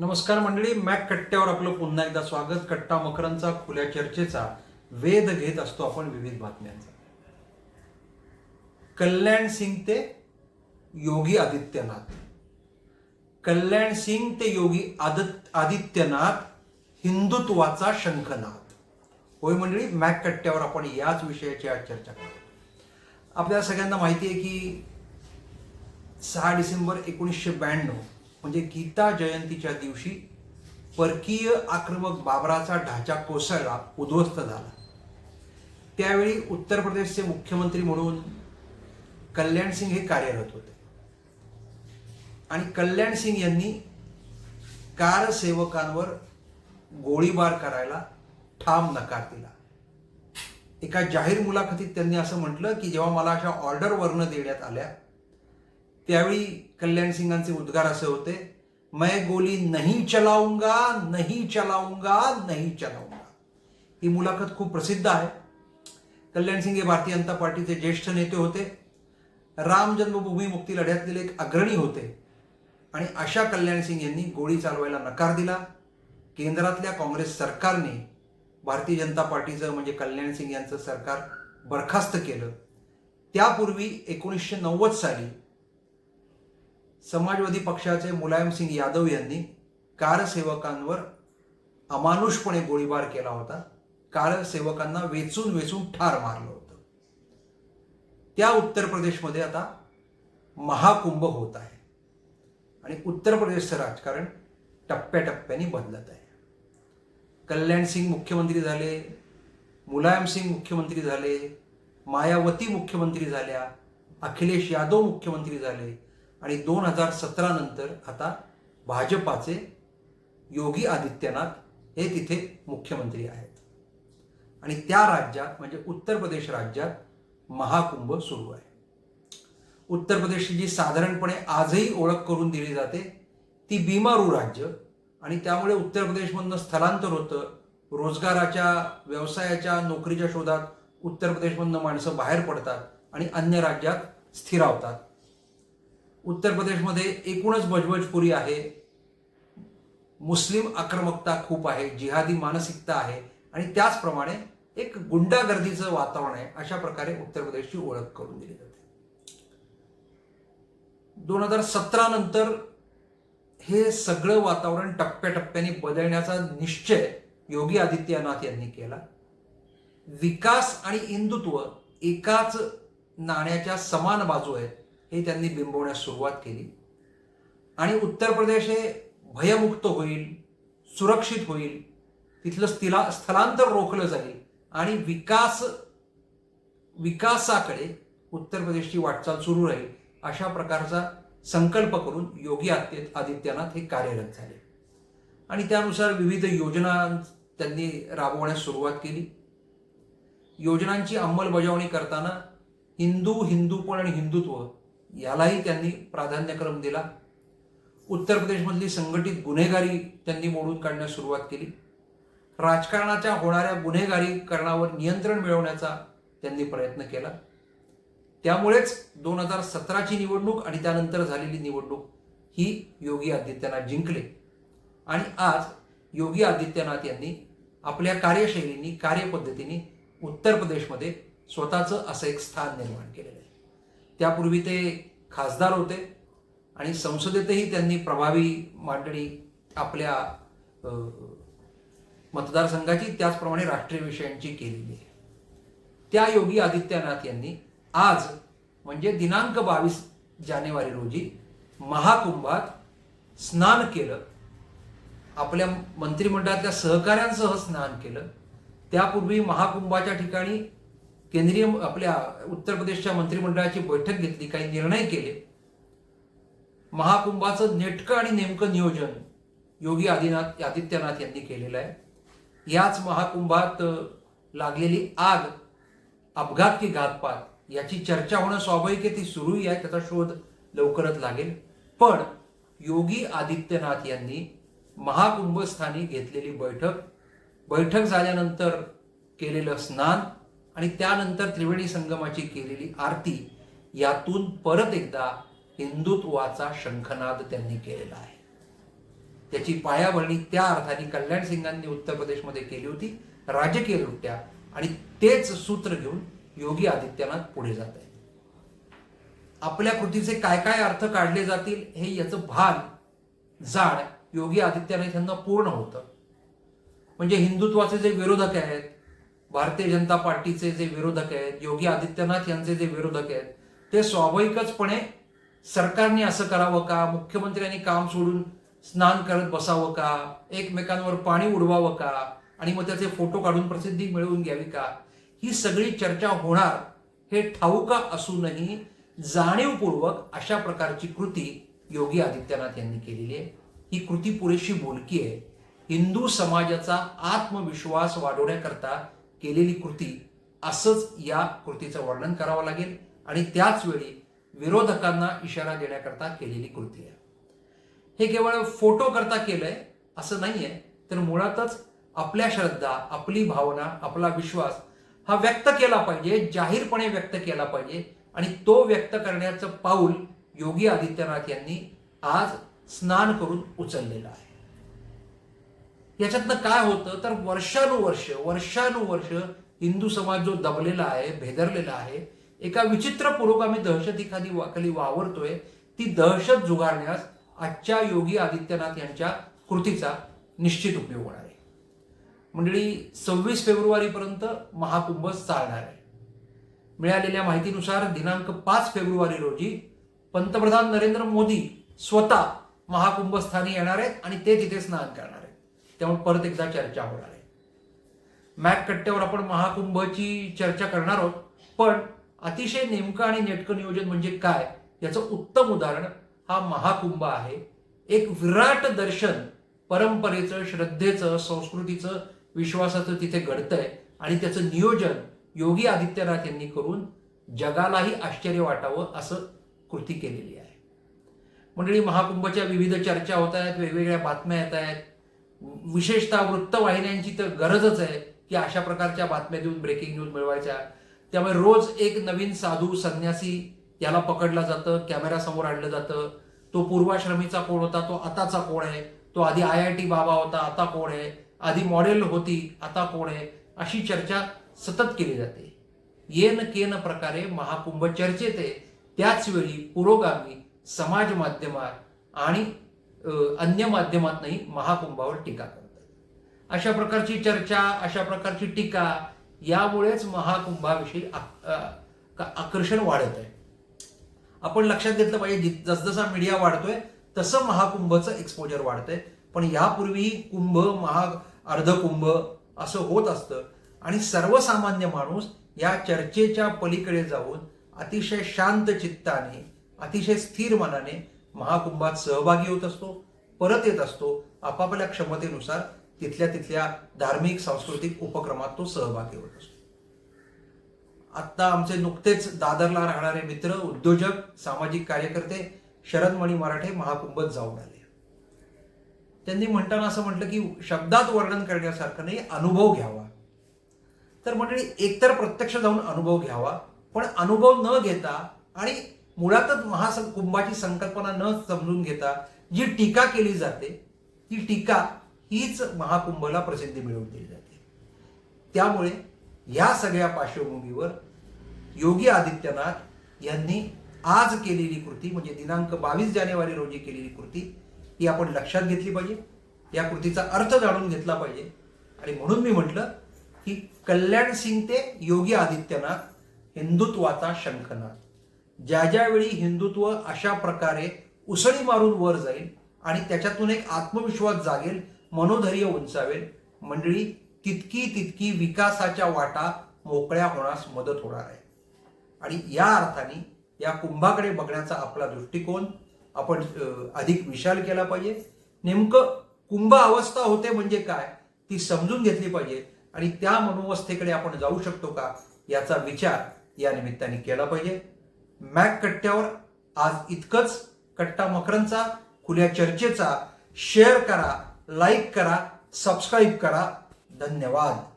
नमस्कार मंडळी मॅक कट्ट्यावर आपलं पुन्हा एकदा स्वागत. कट्टा मकरांचा खुल्या चर्चेचा. वेध घेत असतो आपण विविध बातम्यांचा. कल्याण सिंग ते योगी आदित्यनाथ. कल्याण सिंग ते योगी आदित आदित्यनाथ हिंदुत्वाचा शंखनाथ होय मंडळी मॅक कट्ट्यावर आपण याच विषयाची आज चर्चा करू आपल्या सगळ्यांना माहिती आहे की सहा डिसेंबर एकोणीसशे ब्याण्णव म्हणजे गीता जयंतीच्या दिवशी परकीय आक्रमक बाबराचा ढाचा कोसळला उद्ध्वस्त झाला. त्यावेळी उत्तर प्रदेशचे मुख्यमंत्री म्हणून कल्याण सिंग हे कार्यरत होते. आणि कल्याण सिंग यांनी कारसेवकांवर गोळीबार करायला ठाम नकार दिला. एका जाहीर मुलाखतीत त्यांनी असं म्हटलं की जेव्हा मला अशा ऑर्डर देण्यात आल्या त्यावेळी कल्याण सिंगांचे उद्गार असे होते मैं गोली नहीं चलाऊंगा नाही चलाऊंगा नाही चलाऊंगा. ही मुलाखत खूप प्रसिद्ध आहे. कल्याण सिंग हे भारतीय जनता पार्टीचे ज्येष्ठ नेते होते. राम जन्मभूमी मुक्ती लढ्यातील एक अग्रणी होते. आणि अशा कल्याण सिंग यांनी गोळी चालवायला नकार दिला. केंद्रातल्या काँग्रेस सरकारने भारतीय जनता पार्टीचं म्हणजे कल्याण सिंग यांचं सरकार बरखास्त केलं. त्यापूर्वी एकोणीसशे नव्वद साली समाजवादी पक्षाचे मुलायमसिंग यादव यांनी कारसेवकांवर अमानुषपणे गोळीबार केला होता. कारसेवकांना वेचून वेचून ठार मारलं होतं. त्या उत्तर प्रदेशमध्ये आता महाकुंभ होत आहे. आणि उत्तर प्रदेशचं राजकारण टप्प्याटप्प्याने बदलत आहे. कल्याण सिंग मुख्यमंत्री झाले मुलायम सिंग मुख्यमंत्री झाले मायावती मुख्यमंत्री झाल्या अखिलेश यादव मुख्यमंत्री झाले आणि दोन हजार सतरा नंतर आता भाजपाचे योगी आदित्यनाथ हे तिथे मुख्यमंत्री आहेत. आणि त्या राज्यात म्हणजे उत्तर प्रदेश राज्यात महाकुंभ सुरू आहे. उत्तर प्रदेशची जी साधारणपणे आजही ओळख करून दिली जाते ती बिमारू राज्य. आणि त्यामुळे उत्तर प्रदेशमधनं स्थलांतर होतं. रोजगाराच्या व्यवसायाच्या नोकरीच्या शोधात उत्तर प्रदेशमधनं माणसं बाहेर पडतात आणि अन्य राज्यात स्थिरावतात. उत्तर प्रदेशमध्ये एकूणच बजबजपुरी आहे. मुस्लिम आक्रमकता खूप आहे जिहादी मानसिकता आहे आणि त्याचप्रमाणे एक गुंडागर्दीचं वातावरण आहे अशा प्रकारे उत्तर प्रदेशची ओळख करून दिली जाते. दोन हजार सतरा नंतर हे सगळं वातावरण टप्प्याटप्प्याने बदलण्याचा निश्चय योगी आदित्यनाथ यांनी केला. विकास आणि हिंदुत्व एकाच नाण्याच्या समान बाजू आहेत. हे त्यांनी बिंबवण्यास सुरुवात केली. आणि उत्तर प्रदेश हे भयमुक्त होईल सुरक्षित होईल तिथलं स्थिला स्थलांतर रोखलं जाईल आणि विकास विकासाकडे उत्तर प्रदेशची वाटचाल सुरू राहील अशा प्रकारचा संकल्प करून योगी आदित्य आदित्यनाथ हे कार्यरत झाले. आणि त्यानुसार विविध योजना त्यांनी राबवण्यास सुरुवात केली. योजनांची अंमलबजावणी करताना हिंदू हिंदूपण आणि हिंदुत्व यालाही त्यांनी प्राधान्यक्रम दिला. उत्तर प्रदेशमधली संघटित गुन्हेगारी त्यांनी मोडून काढण्यास सुरुवात केली. राजकारणाच्या होणाऱ्या गुन्हेगारीकरणावर नियंत्रण मिळवण्याचा त्यांनी प्रयत्न केला. त्यामुळेच दोन हजार सतराची निवडणूक आणि त्यानंतर झालेली निवडणूक ही योगी आदित्यनाथ जिंकले. आणि आज योगी आदित्यनाथ यांनी आपल्या कार्यशैलींनी कार्यपद्धतीने उत्तर प्रदेशमध्ये स्वतःचं असं एक स्थान निर्माण केलेलं आहे. त्यापूर्वी ते खासदार होते आणि संसदेतही त्यांनी प्रभावी मांडणी आपल्या मतदारसंघाची त्याचप्रमाणे राष्ट्रीय विषयांची केलेली आहे. त्या योगी आदित्यनाथ यांनी आज म्हणजे दिनांक बावीस जानेवारी रोजी महाकुंभात स्नान केलं. आपल्या मंत्रिमंडळातल्या सहकाऱ्यांसह स्नान केलं. त्यापूर्वी महाकुंभाच्या ठिकाणी केंद्रीय आपल्या उत्तर प्रदेशच्या मंत्रिमंडळाची बैठक घेतली काही निर्णय केले. महाकुंभाचं नेटकं आणि नेमकं नियोजन योगी आदिनाथ आदित्यनाथ यांनी केलेलं आहे. याच महाकुंभात लागलेली आग अपघात की घातपात याची चर्चा होणं स्वाभाविक आहे ती सुरूही आहे त्याचा शोध लवकरच लागेल. पण योगी आदित्यनाथ यांनी महाकुंभस्थानी घेतलेली बैठक बैठक झाल्यानंतर केलेलं स्नान आणि त्यानंतर त्रिवेणी संगमाची केलेली आरती यातून परत एकदा हिंदुत्वाचा शंखनाद त्यांनी केलेला आहे. त्याची पायाभरणी त्या अर्थाने कल्याण सिंगांनी उत्तर प्रदेशमध्ये केली होती राजकीयदृष्ट्या आणि तेच सूत्र घेऊन योगी आदित्यनाथ पुढे जात आहे आपल्या कृतीचे काय काय अर्थ काढले जातील हे याचं भान जाण योगी आदित्यनाथ यांना पूर्ण होतं. म्हणजे हिंदुत्वाचे जे विरोधक आहेत भारतीय जनता पार्टीचे जे विरोधक आहेत योगी आदित्यनाथ यांचे जे विरोधक आहेत ते स्वाभाविकचपणे सरकारने असं करावं का? मुख्यमंत्र्यांनी काम सोडून स्नान करत बसावं का? एकमेकांवर पाणी उडवावं का? आणि मग त्याचे फोटो काढून प्रसिद्धी मिळवून घ्यावी का? ही सगळी चर्चा होणार हे ठाऊका असूनही जाणीवपूर्वक अशा प्रकारची कृती योगी आदित्यनाथ यांनी केलेली आहे. ही कृती पुरेशी बोलकी आहे. हिंदू समाजाचा आत्मविश्वास वाढवण्याकरता केलेली कृती असंच या कृतीचं वर्णन करावं लागेल. आणि त्याच वेळी विरोधकांना इशारा देण्याकरता केलेली कृती आहे. हे केवळ फोटो करता केलंय असं नाहीये तर मुळातच आपल्या श्रद्धा आपली भावना आपला विश्वास हा व्यक्त केला पाहिजे जाहीरपणे व्यक्त केला पाहिजे. आणि तो व्यक्त करण्याचं पाऊल योगी आदित्यनाथ यांनी आज स्नान करून उचललेलं आहे. याच्यातनं काय होतं? तर वर्षानुवर्ष वर्षानुवर्ष हिंदू समाज जो दबलेला आहे भेदरलेला आहे एका विचित्र पुरोगामी दहशतीखाली एखादी खाली वावरतोय ती दहशत जुगारण्यास आजच्या योगी आदित्यनाथ यांच्या कृतीचा निश्चित उपयोग होणार आहे. मंडळी सव्वीस फेब्रुवारीपर्यंत महाकुंभ चालणार आहे. मिळालेल्या माहितीनुसार दिनांक पाच फेब्रुवारी रोजी पंतप्रधान नरेंद्र मोदी स्वतः महाकुंभस्थानी येणार आहेत आणि ते तिथे स्नान करणार आहेत. त्यामुळे परत एकदा चर्चा होणार आहे. मॅक कट्ट्यावर आपण महाकुंभची चर्चा करणार आहोत पण अतिशय नेमकं आणि नेटकं नियोजन म्हणजे काय याचं उत्तम उदाहरण हा महाकुंभ आहे. एक विराट दर्शन परंपरेचं श्रद्धेचं संस्कृतीचं विश्वासाचं तिथे घडतंय आणि त्याचं नियोजन योगी आदित्यनाथ यांनी करून जगालाही आश्चर्य वाटावं असं कृती केलेली आहे. मंडळी महाकुंभच्या विविध चर्चा होत आहेत वेगवेगळ्या बातम्या येत आहेत. विशेषतः वृत्तवाहिन्यांची तर गरजच आहे की अशा प्रकारच्या बातम्या देऊन ब्रेकिंग न्यूज मिळवायच्या. त्यामुळे रोज एक नवीन साधू संन्यासी याला पकडलं जातं कॅमेरासमोर आणलं जातं. तो पूर्वाश्रमीचा कोण होता? तो आताचा कोण आहे? तो आधी आय आय टी बाबा होता आता कोण आहे? आधी मॉडेल होती आता कोण आहे? अशी चर्चा सतत केली जाते. येन केन प्रकारे महाकुंभ चर्चेत आहे. त्याचवेळी पुरोगामी समाज माध्यमात आणि अन्य अन्य नाही महाकुंभावर टीका करतात. अशा प्रकारची चर्चा अशा प्रकारची टीका यामुळेच महाकुंभाविषयी आकर्षण वाढत आहे. आपण लक्षात घेतलं पाहिजे जसजसा मीडिया वाढतोय तसं महाकुंभचं एक्सपोजर वाढतंय. पण यापूर्वीही कुंभ महा अर्धकुंभ असं होत असतं. आणि सर्वसामान्य माणूस या चर्चेच्या पलीकडे जाऊन अतिशय शांत चित्ताने अतिशय स्थिर मनाने महाकुंभात सहभागी होत असतो परत येत असतो आपापल्या क्षमतेनुसार तिथल्या तिथल्या धार्मिक सांस्कृतिक उपक्रमात तो सहभागी होत असतो. आत्ता आमचे नुकतेच दादरला राहणारे मित्र उद्योजक सामाजिक कार्यकर्ते शरदमणी मराठे महाकुंभत जाऊन आले. त्यांनी म्हणताना असं म्हटलं की शब्दात वर्णन करण्यासारखं नाही अनुभव घ्यावा. तर मंडळी एकतर प्रत्यक्ष जाऊन अनुभव घ्यावा पण अनुभव न घेता आणि मुळातच महासं कुंभाची संकल्पना न समजून घेता जी टीका केली जाते ती टीका हीच महाकुंभला प्रसिद्धी मिळवून दिली जाते. त्यामुळे या सगळ्या पार्श्वभूमीवर योगी आदित्यनाथ यांनी आज केलेली कृती म्हणजे दिनांक बावीस जानेवारी रोजी केलेली कृती ही आपण लक्षात घेतली पाहिजे. या कृतीचा अर्थ जाणून घेतला पाहिजे. आणि म्हणून मी म्हटलं की कल्याण सिंग ते योगी आदित्यनाथ हिंदुत्वाचा शंखनाथ ज्या ज्यावेळी हिंदुत्व अशा प्रकारे उसळी मारून वर जाईल आणि त्याच्यातून एक आत्मविश्वास जागेल मनोधैर्य उंचावेल मंडळी तितकी तितकी विकासाच्या वाटा मोकळ्या होण्यास मदत होणार आहे. आणि या अर्थाने या कुंभाकडे बघण्याचा आपला दृष्टिकोन आपण अधिक विशाल केला पाहिजे. नेमकं कुंभ अवस्था होते म्हणजे काय ती समजून घेतली पाहिजे. आणि त्या मनोवस्थेकडे आपण जाऊ शकतो का याचा विचार या निमित्ताने केला पाहिजे. मॅक कट्ट्यावर आज इतकंच कट्टा मकरंचा खुल्या चर्चेचा शेअर करा लाईक करा सबस्क्राईब करा. धन्यवाद.